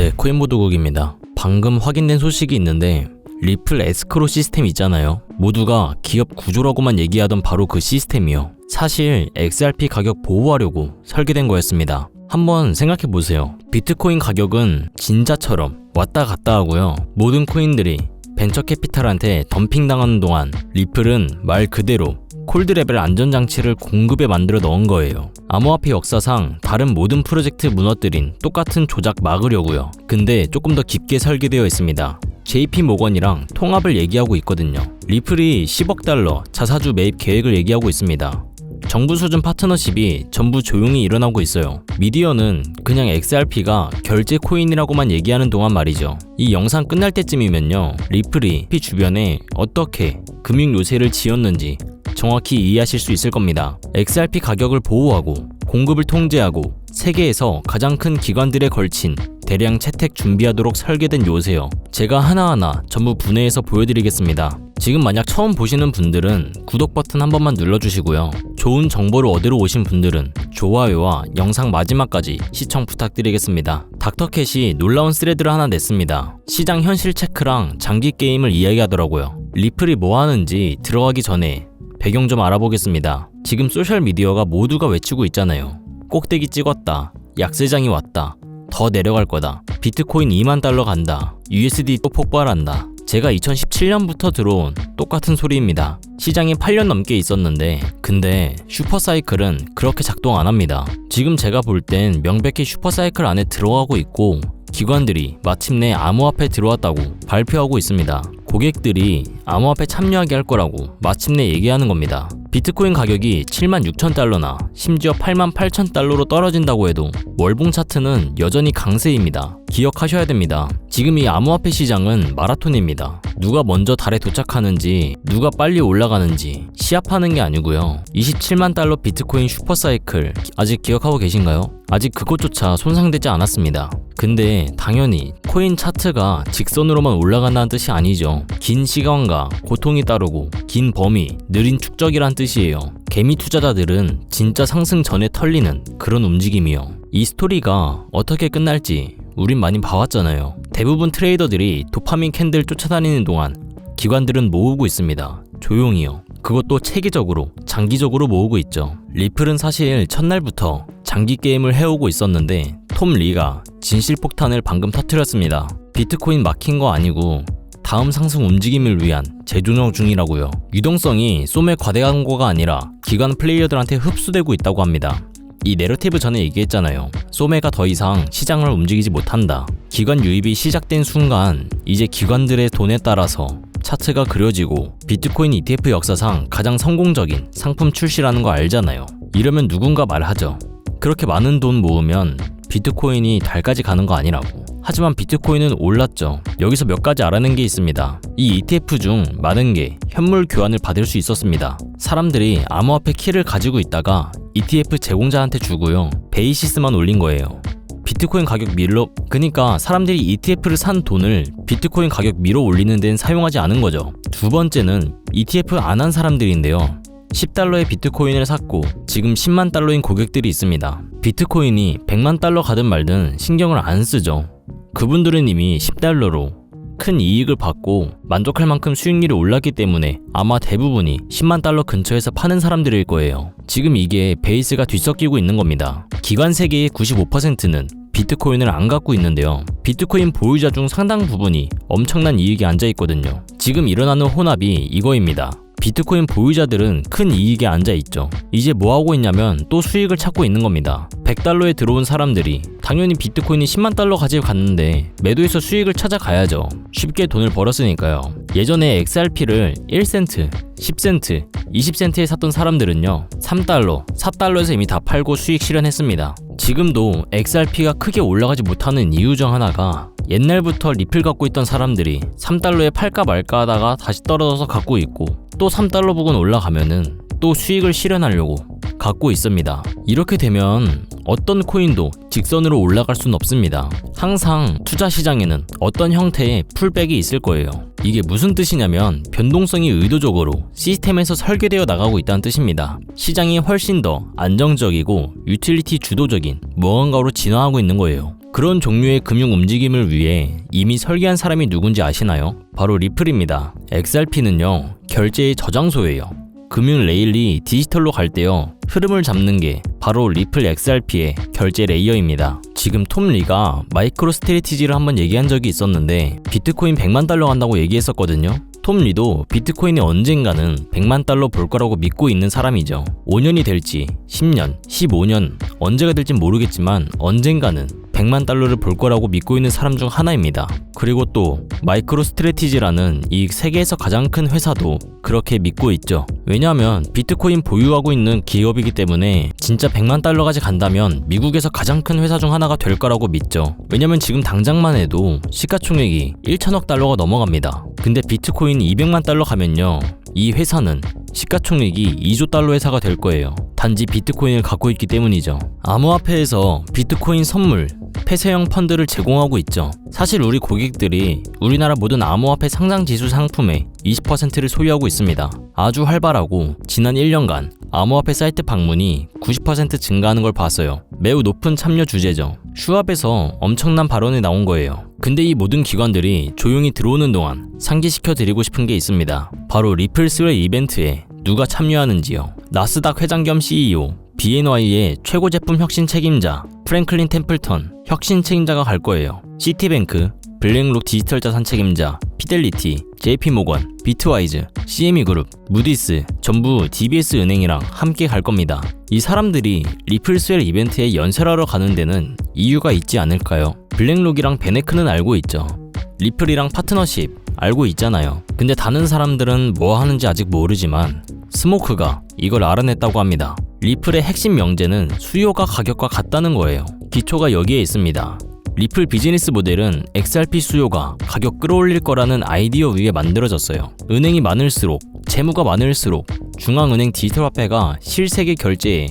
네, 코인보도국입니다. 방금 확인된 소식이 있는데 리플 에스크로 시스템 있잖아요. 모두가 기업 구조라고만 얘기하던 바로 그 시스템이요. 사실 XRP 가격 보호하려고 설계된 거였습니다. 한번 생각해 보세요. 비트코인 가격은 진짜처럼 왔다 갔다 하고요. 모든 코인들이 벤처 캐피탈한테 덤핑 당하는 동안 리플은 말 그대로 콜드 레벨 안전장치를 공급에 만들어 넣은 거예요. 암호화폐 역사상 다른 모든 프로젝트 무너뜨린 똑같은 조작 막으려고요. 근데 조금 더 깊게 설계되어 있습니다. JP 모건이랑 통합을 얘기하고 있거든요. 리플이 10억 달러 자사주 매입 계획을 얘기하고 있습니다. 정부 수준 파트너십이 전부 조용히 일어나고 있어요. 미디어는 그냥 XRP가 결제 코인이라고만 얘기하는 동안 말이죠. 이 영상 끝날 때쯤이면요. 리플이 피 주변에 어떻게 금융 요새를 지었는지 정확히 이해하실 수 있을 겁니다. XRP 가격을 보호하고 공급을 통제하고 세계에서 가장 큰 기관들에 걸친 대량 채택 준비하도록 설계된 요새요. 제가 하나하나 전부 분해해서 보여드리겠습니다. 지금 만약 처음 보시는 분들은 구독 버튼 한 번만 눌러주시고요. 좋은 정보를 얻으러 오신 분들은 좋아요와 영상 마지막까지 시청 부탁드리겠습니다. 닥터캣이 놀라운 스레드를 하나 냈습니다. 시장 현실 체크랑 장기 게임을 이야기하더라고요. 리플이 뭐 하는지 들어가기 전에 배경 좀 알아보겠습니다. 지금 소셜미디어가 모두가 외치고 있잖아요. 꼭대기 찍었다. 약세장이 왔다. 더 내려갈 거다. 비트코인 2만 달러 간다. USD 또 폭발한다. 제가 2017년부터 들어온 똑같은 소리입니다. 시장이 8년 넘게 있었는데, 근데 슈퍼사이클은 그렇게 작동 안 합니다. 지금 제가 볼 땐 명백히 슈퍼사이클 안에 들어가고 있고, 기관들이 마침내 암호화폐 들어왔다고 발표하고 있습니다. 고객들이 암호화폐 참여하게 할 거라고 마침내 얘기하는 겁니다. 비트코인 가격이 7만 6천 달러나 심지어 8만 8천 달러로 떨어진다고 해도 월봉 차트는 여전히 강세입니다. 기억하셔야 됩니다. 지금 이 암호화폐 시장은 마라톤입니다. 누가 먼저 달에 도착하는지, 누가 빨리 올라가는지 시합하는 게 아니고요. 27만 달러 비트코인 슈퍼사이클 아직 기억하고 계신가요? 아직 그것조차 손상되지 않았습니다. 근데 당연히 코인 차트가 직선으로만 올라간다는 뜻이 아니죠. 긴 시간과 고통이 따르고 긴 범위, 느린 축적이란 뜻이에요. 개미 투자자들은 진짜 상승 전에 털리는 그런 움직임이요. 이 스토리가 어떻게 끝날지 우린 많이 봐왔잖아요. 대부분 트레이더들이 도파민 캔들 쫓아다니는 동안 기관들은 모으고 있습니다. 조용히요. 그것도 체계적으로, 장기적으로 모으고 있죠. 리플은 사실 첫날부터 장기 게임을 해오고 있었는데 톰 리가 진실 폭탄을 방금 터뜨렸습니다. 비트코인 막힌 거 아니고 다음 상승 움직임을 위한 재조정 중이라고요. 유동성이 쏨의 과대 광고가 아니라 기관 플레이어들한테 흡수되고 있다고 합니다. 이 내러티브 전에 얘기했잖아요. 소매가 더 이상 시장을 움직이지 못한다. 기관 유입이 시작된 순간 이제 기관들의 돈에 따라서 차트가 그려지고 비트코인 ETF 역사상 가장 성공적인 상품 출시라는 거 알잖아요. 이러면 누군가 말하죠. 그렇게 많은 돈 모으면 비트코인이 달까지 가는 거 아니라고. 하지만 비트코인은 올랐죠. 여기서 몇 가지 알아낸 게 있습니다. 이 ETF 중 많은 게 현물 교환을 받을 수 있었습니다. 사람들이 암호화폐 키를 가지고 있다가 ETF 제공자한테 주고요. 베이시스만 올린 거예요. 비트코인 가격 밀로 그니까 사람들이 ETF를 산 돈을 비트코인 가격 밀어 올리는 데는 사용하지 않은 거죠. 두 번째는 ETF 안 한 사람들인데요. 10달러의 비트코인을 샀고 지금 10만 달러인 고객들이 있습니다. 비트코인이 100만 달러 가든 말든 신경을 안 쓰죠. 그분들은 이미 10달러로 큰 이익을 받고 만족할 만큼 수익률이 올랐기 때문에 아마 대부분이 10만 달러 근처에서 파는 사람들일 거예요. 지금 이게 베이스가 뒤섞이고 있는 겁니다. 기관 세계의 95%는 비트코인을 안 갖고 있는데요. 비트코인 보유자 중 상당 부분이 엄청난 이익에 앉아 있거든요. 지금 일어나는 혼합이 이거입니다. 비트코인 보유자들은 큰 이익에 앉아 있죠. 이제 뭐 하고 있냐면 또 수익을 찾고 있는 겁니다. 100달러에 들어온 사람들이 당연히 비트코인이 10만 달러 가지고 갔는데 매도해서 수익을 찾아가야죠. 쉽게 돈을 벌었으니까요. 예전에 XRP를 1센트, 10센트, 20센트에 샀던 사람들은요. 3달러, 4달러에서 이미 다 팔고 수익 실현했습니다. 지금도 XRP가 크게 올라가지 못하는 이유 중 하나가 옛날부터 리플 갖고 있던 사람들이 3달러에 팔까 말까 하다가 다시 떨어져서 갖고 있고 또 3달러 부근 올라가면은 또 수익을 실현하려고 갖고 있습니다. 이렇게 되면 어떤 코인도 직선으로 올라갈 수는 없습니다. 항상 투자 시장에는 어떤 형태의 풀백이 있을 거예요. 이게 무슨 뜻이냐면 변동성이 의도적으로 시스템에서 설계되어 나가고 있다는 뜻입니다. 시장이 훨씬 더 안정적이고 유틸리티 주도적인 무언가로 진화하고 있는 거예요. 그런 종류의 금융 움직임을 위해 이미 설계한 사람이 누군지 아시나요? 바로 리플입니다. XRP는요, 결제의 저장소예요. 금융 레일이 디지털로 갈 때요, 흐름을 잡는 게 바로 리플 XRP의 결제 레이어입니다. 지금 톰 리가 마이크로 스트레티지를 한번 얘기한 적이 있었는데 비트코인 100만 달러 간다고 얘기했었거든요. 톰 리도 비트코인이 언젠가는 100만 달러 볼 거라고 믿고 있는 사람이죠. 5년이 될지 10년, 15년 언제가 될진 모르겠지만 언젠가는 100만 달러를 볼 거라고 믿고 있는 사람 중 하나입니다. 그리고 또 마이크로 스트레티지라는 이 세계에서 가장 큰 회사도 그렇게 믿고 있죠. 왜냐하면 비트코인 보유하고 있는 기업이기 때문에 진짜 100만 달러까지 간다면 미국에서 가장 큰 회사 중 하나가 될 거라고 믿죠. 왜냐면 지금 당장만 해도 시가총액이 1천억 달러가 넘어갑니다. 근데 비트코인이 200만 달러 가면요. 이 회사는 시가총액이 2조 달러 회사가 될 거예요. 단지 비트코인을 갖고 있기 때문이죠. 암호화폐에서 비트코인 선물, 폐쇄형 펀드를 제공하고 있죠. 사실 우리 고객들이 우리나라 모든 암호화폐 상장 지수 상품의 20%를 소유하고 있습니다. 아주 활발하고 지난 1년간 암호화폐 사이트 방문이 90% 증가하는 걸 봤어요. 매우 높은 참여 주제죠. 슈압에서 엄청난 발언이 나온 거예요. 근데 이 모든 기관들이 조용히 들어오는 동안 상기시켜 드리고 싶은 게 있습니다. 바로 리플스웨 이벤트에 누가 참여하는지요. 나스닥 회장 겸 CEO, BNY의 최고 제품 혁신 책임자, 프랭클린 템플턴, 혁신 책임자가 갈 거예요. 시티뱅크, 블랙록 디지털 자산 책임자, 피델리티, JP모건, 비트와이즈, CME 그룹, 무디스, 전부 DBS 은행이랑 함께 갈 겁니다. 이 사람들이 리플스웰 이벤트에 연설하러 가는 데는 이유가 있지 않을까요? 블랙록이랑 베네크는 알고 있죠. 리플이랑 파트너십 알고 있잖아요. 근데 다른 사람들은 뭐 하는지 아직 모르지만 스모크가 이걸 알아냈다고 합니다. 리플의 핵심 명제는 수요가 가격과 같다는 거예요. 기초가 여기에 있습니다. 리플 비즈니스 모델은 XRP 수요가 가격 끌어올릴 거라는 아이디어 위에 만들어졌어요. 은행이 많을수록, 재무가 많을수록 중앙은행 디지털 화폐가 실세계 결제에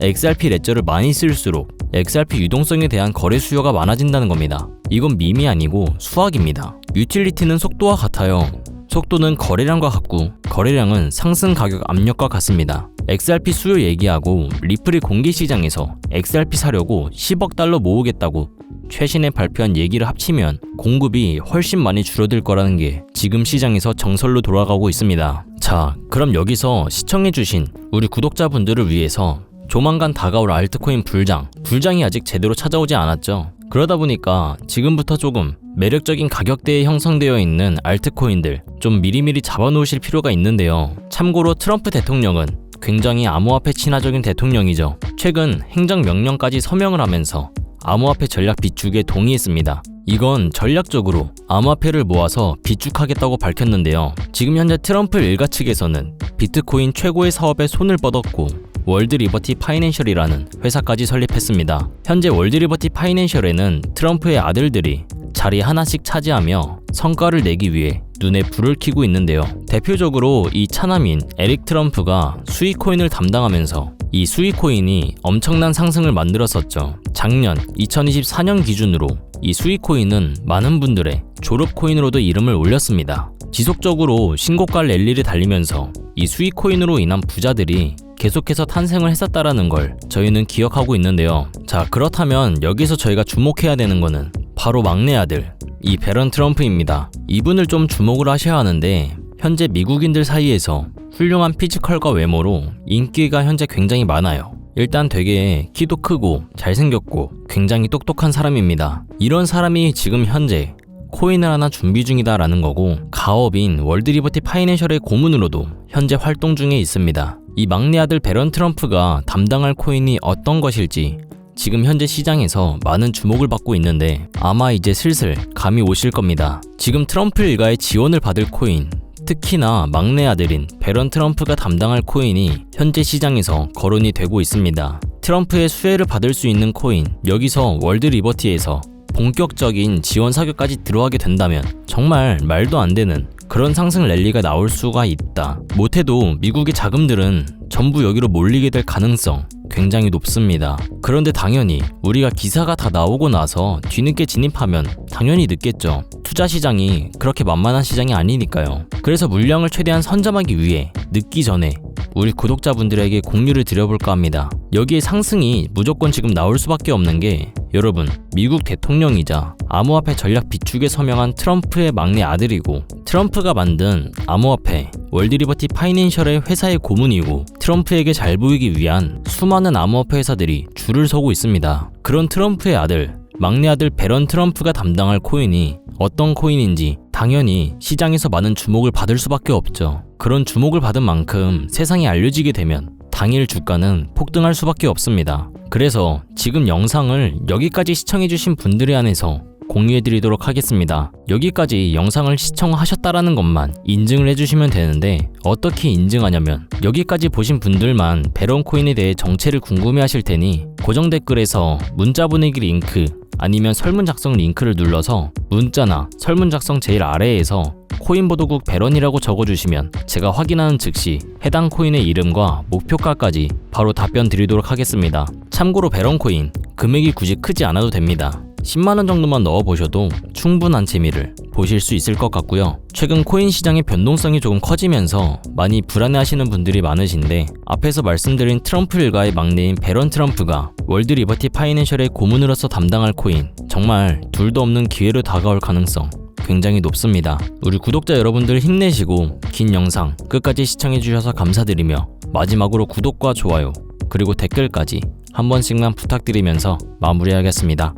XRP 레저를 많이 쓸수록 XRP 유동성에 대한 거래 수요가 많아진다는 겁니다. 이건 밈이 아니고 수학입니다. 유틸리티는 속도와 같아요. 속도는 거래량과 같고 거래량은 상승 가격 압력과 같습니다. XRP 수요 얘기하고 리플이 공개 시장에서 XRP 사려고 10억 달러 모으겠다고 최신에 발표한 얘기를 합치면 공급이 훨씬 많이 줄어들 거라는 게 지금 시장에서 정설로 돌아가고 있습니다. 자, 그럼 여기서 시청해주신 우리 구독자분들을 위해서 조만간 다가올 알트코인 불장, 불장이 아직 제대로 찾아오지 않았죠. 그러다 보니까 지금부터 조금 매력적인 가격대에 형성되어 있는 알트코인들 좀 미리미리 잡아놓으실 필요가 있는데요. 참고로 트럼프 대통령은 굉장히 암호화폐 친화적인 대통령이죠. 최근 행정명령까지 서명을 하면서 암호화폐 전략 비축에 동의했습니다. 이건 전략적으로 암호화폐를 모아서 비축하겠다고 밝혔는데요. 지금 현재 트럼프 일가 측에서는 비트코인 최고의 사업에 손을 뻗었고 월드 리버티 파이낸셜이라는 회사까지 설립했습니다. 현재 월드 리버티 파이낸셜에는 트럼프의 아들들이 자리 하나씩 차지하며 성과를 내기 위해 눈에 불을 켜고 있는데요. 대표적으로 이 차남인 에릭 트럼프가 수익코인을 담당하면서 이 수익코인이 엄청난 상승을 만들었었죠. 작년 2024년 기준으로 이 수익코인은 많은 분들의 졸업코인으로도 이름을 올렸습니다. 지속적으로 신고가 랠리를 달리면서 이 수익코인으로 인한 부자들이 계속해서 탄생을 했었다라는 걸 저희는 기억하고 있는데요. 자, 그렇다면 여기서 저희가 주목해야 되는 거는 바로 막내 아들, 이 베런 트럼프입니다. 이분을 좀 주목을 하셔야 하는데 현재 미국인들 사이에서 훌륭한 피지컬과 외모로 인기가 현재 굉장히 많아요. 일단 되게 키도 크고 잘생겼고 굉장히 똑똑한 사람입니다. 이런 사람이 지금 현재 코인을 하나 준비 중이다라는 거고 가업인 월드리버티 파이낸셜의 고문으로도 현재 활동 중에 있습니다. 이 막내 아들 베런 트럼프가 담당할 코인이 어떤 것일지 지금 현재 시장에서 많은 주목을 받고 있는데 아마 이제 슬슬 감이 오실 겁니다. 지금 트럼프 일가의 지원을 받을 코인 특히나 막내 아들인 베런 트럼프가 담당할 코인이 현재 시장에서 거론이 되고 있습니다. 트럼프의 수혜를 받을 수 있는 코인 여기서 월드 리버티에서 본격적인 지원 사격까지 들어가게 된다면 정말 말도 안 되는 그런 상승 랠리가 나올 수가 있다. 못해도 미국의 자금들은 전부 여기로 몰리게 될 가능성 굉장히 높습니다. 그런데 당연히 우리가 기사가 다 나오고 나서 뒤늦게 진입하면 당연히 늦겠죠. 투자 시장이 그렇게 만만한 시장이 아니니까요. 그래서 물량을 최대한 선점하기 위해 늦기 전에 우리 구독자분들에게 공유를 드려볼까 합니다. 여기에 상승이 무조건 지금 나올 수밖에 없는 게 여러분 미국 대통령이자 암호화폐 전략 비축에 서명한 트럼프의 막내 아들이고 트럼프가 만든 암호화폐 월드리버티 파이낸셜의 회사의 고문이고 트럼프에게 잘 보이기 위한 수많은 암호화폐 회사들이 줄을 서고 있습니다. 그런 트럼프의 아들 막내 아들 베런 트럼프가 담당할 코인이 어떤 코인인지 당연히 시장에서 많은 주목을 받을 수밖에 없죠. 그런 주목을 받은 만큼 세상에 알려지게 되면 당일 주가는 폭등할 수밖에 없습니다. 그래서 지금 영상을 여기까지 시청해주신 분들에 한해서 공유해드리도록 하겠습니다. 여기까지 영상을 시청하셨다라는 것만 인증을 해주시면 되는데 어떻게 인증하냐면 여기까지 보신 분들만 베런 코인에 대해 정체를 궁금해하실 테니 고정 댓글에서 문자 보내기 링크 아니면 설문 작성 링크를 눌러서 문자나 설문 작성 제일 아래에서 코인 보도국 베런이라고 적어주시면 제가 확인하는 즉시 해당 코인의 이름과 목표가까지 바로 답변 드리도록 하겠습니다. 참고로 베런 코인 금액이 굳이 크지 않아도 됩니다. 10만원 정도만 넣어보셔도 충분한 재미를 보실 수 있을 것 같고요. 최근 코인 시장의 변동성이 조금 커지면서 많이 불안해하시는 분들이 많으신데 앞에서 말씀드린 트럼프 일가의 막내인 베런 트럼프가 월드 리버티 파이낸셜의 고문으로서 담당할 코인 정말 둘도 없는 기회로 다가올 가능성 굉장히 높습니다. 우리 구독자 여러분들 힘내시고 긴 영상 끝까지 시청해주셔서 감사드리며 마지막으로 구독과 좋아요 그리고 댓글까지 한 번씩만 부탁드리면서 마무리하겠습니다.